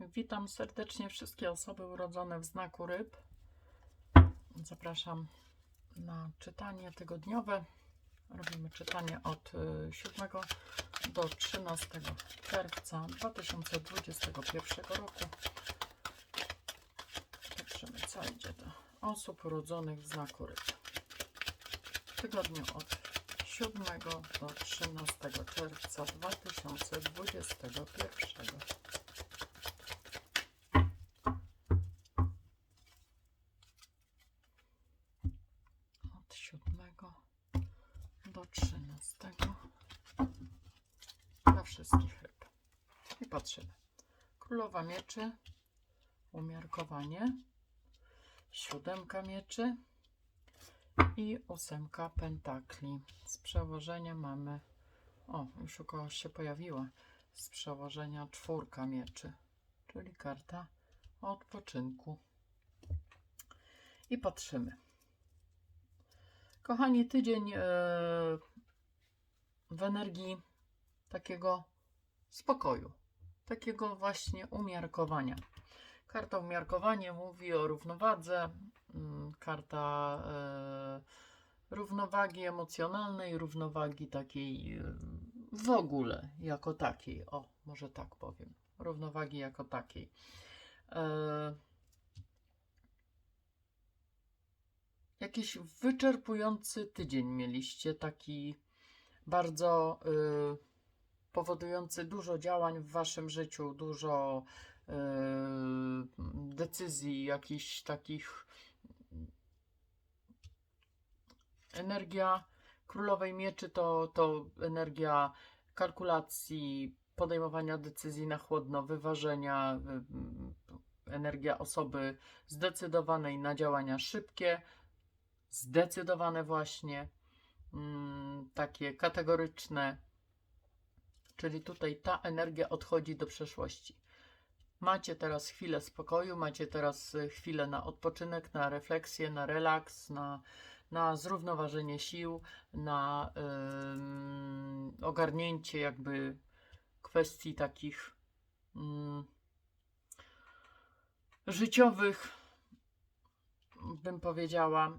Witam serdecznie wszystkie osoby urodzone w znaku ryb. Zapraszam na czytanie tygodniowe. Robimy czytanie od y, 7 do 13 czerwca 2021 roku. Patrzymy, co idzie do osób urodzonych w znaku ryb. W tygodniu od 7 do 13 czerwca 2021 od 7 do 13 dla wszystkich ryb. I patrzymy. Królowa mieczy, umiarkowanie, siódemka mieczy i ósemka pentakli. Z przełożenia mamy, o, już u kogoś się pojawiła, z przełożenia czwórka mieczy, czyli karta odpoczynku. I patrzymy. Kochani, tydzień e, w energii takiego spokoju, takiego właśnie umiarkowania. Karta umiarkowanie mówi o równowadze, mm, karta e, równowagi emocjonalnej, równowagi takiej e, w ogóle jako takiej. O, może tak powiem. Równowagi jako takiej. Jakiś wyczerpujący tydzień mieliście, taki bardzo y, powodujący dużo działań w waszym życiu, dużo y, decyzji, jakichś takich. Energia królowej mieczy to, to energia kalkulacji, podejmowania decyzji na chłodno, wyważenia, y, y, energia osoby zdecydowanej na działania szybkie, zdecydowane właśnie, mm, takie kategoryczne, czyli tutaj ta energia odchodzi do przeszłości. Macie teraz chwilę spokoju, macie teraz y, chwilę na odpoczynek, na refleksję, na relaks, na, na zrównoważenie sił, na ogarnięcie jakby kwestii takich ym, życiowych, bym powiedziała,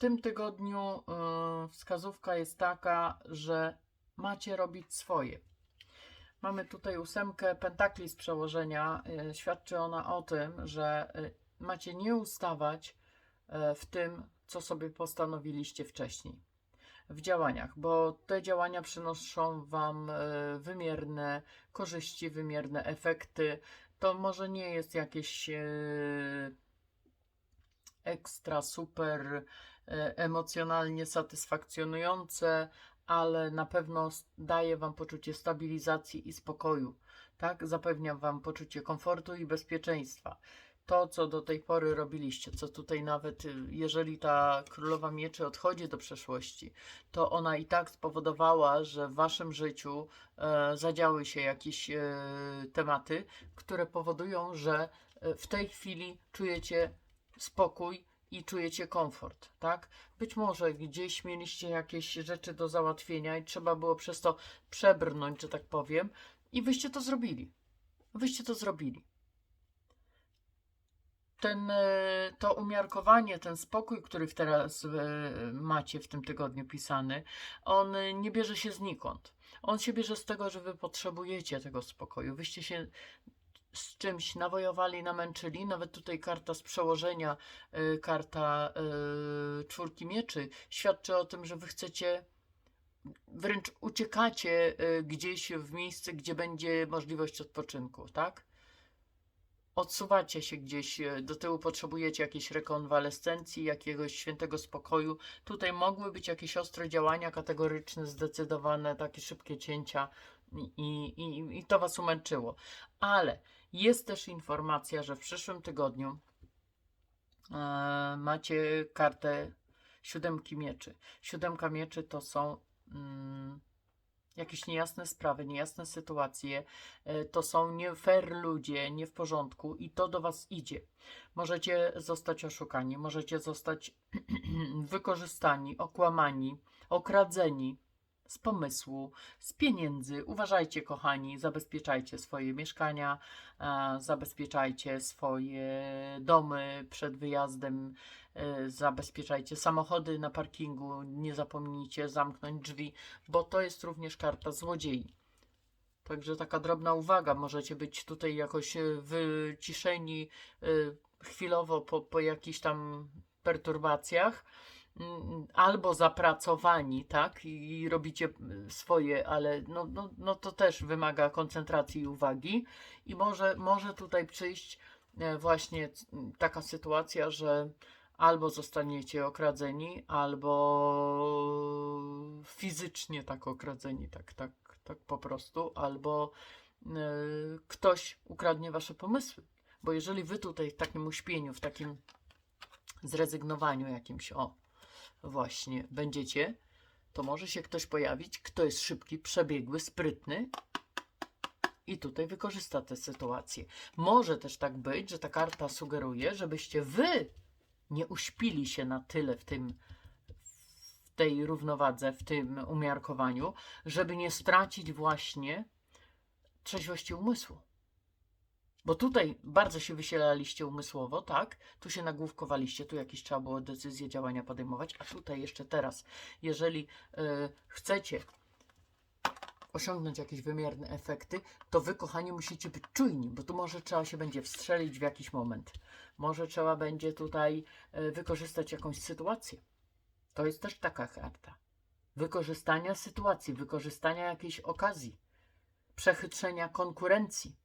tym tygodniu y, wskazówka jest taka, że macie robić swoje. Mamy tutaj ósemkę pentakli z przełożenia. Y, świadczy ona o tym, że y, macie nie ustawać w tym, co sobie postanowiliście wcześniej. W działaniach, bo te działania przynoszą Wam wymierne korzyści, wymierne efekty. To może nie jest jakieś ekstra, super e, emocjonalnie satysfakcjonujące, ale na pewno daje Wam poczucie stabilizacji i spokoju. Tak? Zapewnia Wam poczucie komfortu i bezpieczeństwa. To, co do tej pory robiliście, co tutaj nawet, y, jeżeli ta królowa mieczy odchodzi do przeszłości, to ona i tak spowodowała, że w Waszym życiu e, zadziały się jakieś e, tematy, które powodują, że e, w tej chwili czujecie spokój i czujecie komfort, tak? Być może gdzieś mieliście jakieś rzeczy do załatwienia i trzeba było przez to przebrnąć, że tak powiem, i wyście to zrobili. Wyście to zrobili. Ten, e, to umiarkowanie, ten spokój, który teraz e, macie w tym tygodniu pisany, on nie bierze się znikąd. On się bierze z tego, że wy potrzebujecie tego spokoju. Wyście się z czymś nawojowali, namęczyli. Nawet tutaj karta z przełożenia, y, karta y, czwórki mieczy, świadczy o tym, że wy chcecie, wręcz uciekacie y, gdzieś w miejsce, gdzie będzie możliwość odpoczynku, tak? Odsuwacie się gdzieś do tyłu, potrzebujecie jakiejś rekonwalescencji, jakiegoś świętego spokoju. Tutaj mogły być jakieś ostre działania kategoryczne, zdecydowane, takie szybkie cięcia i, i, i to was umęczyło. Ale jest też informacja, że w przyszłym tygodniu e, macie kartę siódemki mieczy. Siódemka mieczy to są mm, jakieś niejasne sprawy, niejasne sytuacje, e, to są nie fair ludzie, nie w porządku i to do was idzie. Możecie zostać oszukani, możecie zostać wykorzystani, okłamani, okradzeni z pomysłu, z pieniędzy. Uważajcie, kochani, zabezpieczajcie swoje mieszkania, e, zabezpieczajcie swoje domy przed wyjazdem, e, zabezpieczajcie samochody na parkingu, nie zapomnijcie zamknąć drzwi, bo to jest również karta złodziei. Także taka drobna uwaga, możecie być tutaj jakoś e, wyciszeni chwilowo po, po jakichś tam perturbacjach, albo zapracowani, tak, i robicie mm, swoje, ale no, no, no to też wymaga koncentracji i uwagi i może, może tutaj przyjść e, właśnie taka sytuacja, że albo zostaniecie okradzeni, albo fizycznie tak okradzeni, tak, tak, tak po prostu, albo e, ktoś ukradnie wasze pomysły. Bo jeżeli wy tutaj w takim uśpieniu, w takim zrezygnowaniu jakimś, o, właśnie, będziecie, to może się ktoś pojawić, kto jest szybki, przebiegły, sprytny i tutaj wykorzysta tę sytuację. Może też tak być, że ta karta sugeruje, żebyście wy nie uśpili się na tyle w tym w tej równowadze, w tym umiarkowaniu, żeby nie stracić właśnie trzeźwości umysłu. Bo tutaj bardzo się wysielaliście umysłowo, tak? Tu się nagłówkowaliście, tu jakieś trzeba było decyzje, działania podejmować, a tutaj jeszcze teraz, jeżeli y, chcecie osiągnąć jakieś wymierne efekty, to wy, kochani, musicie być czujni, bo tu może trzeba się będzie wstrzelić w jakiś moment. Może trzeba będzie tutaj y, wykorzystać jakąś sytuację. To jest też taka karta. Wykorzystania sytuacji, wykorzystania jakiejś okazji, przechytrzenia konkurencji.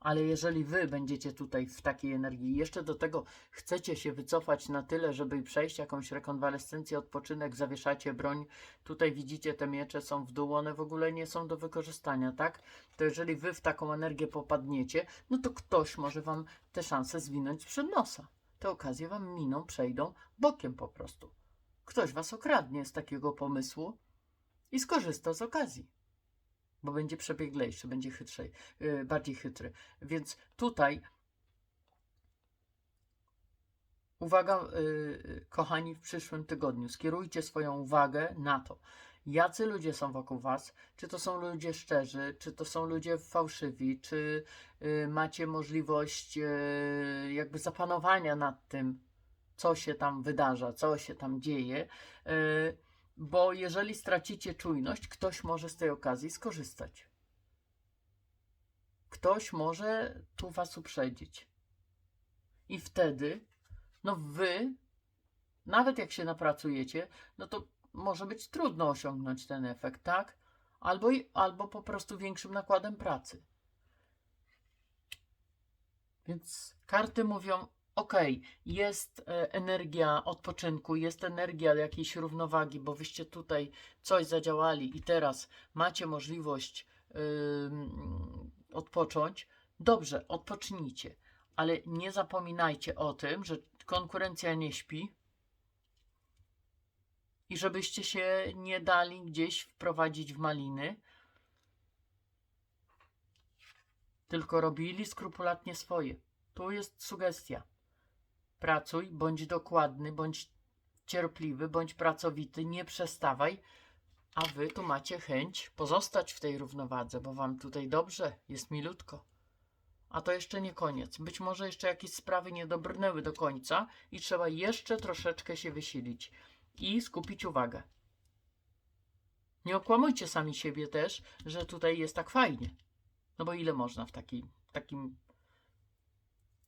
Ale jeżeli wy będziecie tutaj w takiej energii jeszcze do tego chcecie się wycofać na tyle, żeby przejść jakąś rekonwalescencję, odpoczynek, zawieszacie broń, tutaj widzicie te miecze są w dół, one w ogóle nie są do wykorzystania, tak? To jeżeli wy w taką energię popadniecie, no to ktoś może wam te szanse zwinąć przed nosa. Te okazje wam miną, przejdą bokiem po prostu. Ktoś was okradnie z takiego pomysłu i skorzysta z okazji bo będzie przebieglejszy, będzie chytrzej, yy, bardziej chytry. Więc tutaj uwaga, yy, kochani, w przyszłym tygodniu skierujcie swoją uwagę na to, jacy ludzie są wokół was, czy to są ludzie szczerzy, czy to są ludzie fałszywi, czy yy, macie możliwość jakby zapanowania nad tym, co się tam wydarza, co się tam dzieje. Bo jeżeli stracicie czujność, ktoś może z tej okazji skorzystać. Ktoś może tu was uprzedzić. I wtedy, no wy, nawet jak się napracujecie, no to może być trudno osiągnąć ten efekt, tak? Albo, albo po prostu większym nakładem pracy. Więc karty mówią: OK, jest e, energia odpoczynku, jest energia jakiejś równowagi, bo wyście tutaj coś zadziałali i teraz macie możliwość ym, odpocząć. Dobrze, odpocznijcie, ale nie zapominajcie o tym, że konkurencja nie śpi i żebyście się nie dali gdzieś wprowadzić w maliny, tylko robili skrupulatnie swoje. Tu jest sugestia. Pracuj, bądź dokładny, bądź cierpliwy, bądź pracowity, nie przestawaj, a wy tu macie chęć pozostać w tej równowadze, bo wam tutaj dobrze, jest milutko. A to jeszcze nie koniec. Być może jeszcze jakieś sprawy nie dobrnęły do końca i trzeba jeszcze troszeczkę się wysilić i skupić uwagę. Nie okłamujcie sami siebie też, że tutaj jest tak fajnie. No bo ile można w takim, takim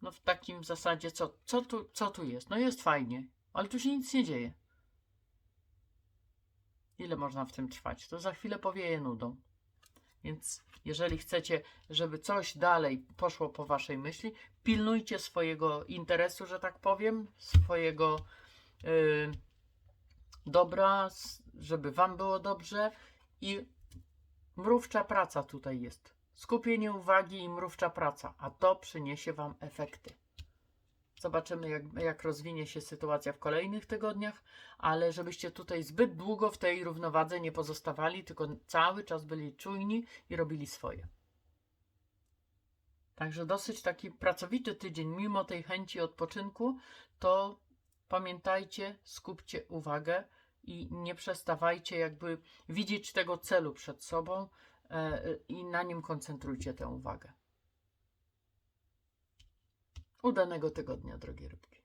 no w takim zasadzie, co, co, tu, co tu jest? No jest fajnie, ale tu się nic nie dzieje. Ile można w tym trwać? To za chwilę powieje nudą. Więc jeżeli chcecie, żeby coś dalej poszło po waszej myśli, pilnujcie swojego interesu, że tak powiem, swojego yy, dobra, żeby wam było dobrze i mrówcza praca tutaj jest. Skupienie uwagi i mrówcza praca, a to przyniesie Wam efekty. Zobaczymy, jak, jak rozwinie się sytuacja w kolejnych tygodniach, ale żebyście tutaj zbyt długo w tej równowadze nie pozostawali, tylko cały czas byli czujni i robili swoje. Także dosyć taki pracowity tydzień, mimo tej chęci odpoczynku, to pamiętajcie, skupcie uwagę i nie przestawajcie jakby widzieć tego celu przed sobą i na nim koncentrujcie tę uwagę. Udanego tygodnia, drogie rybki.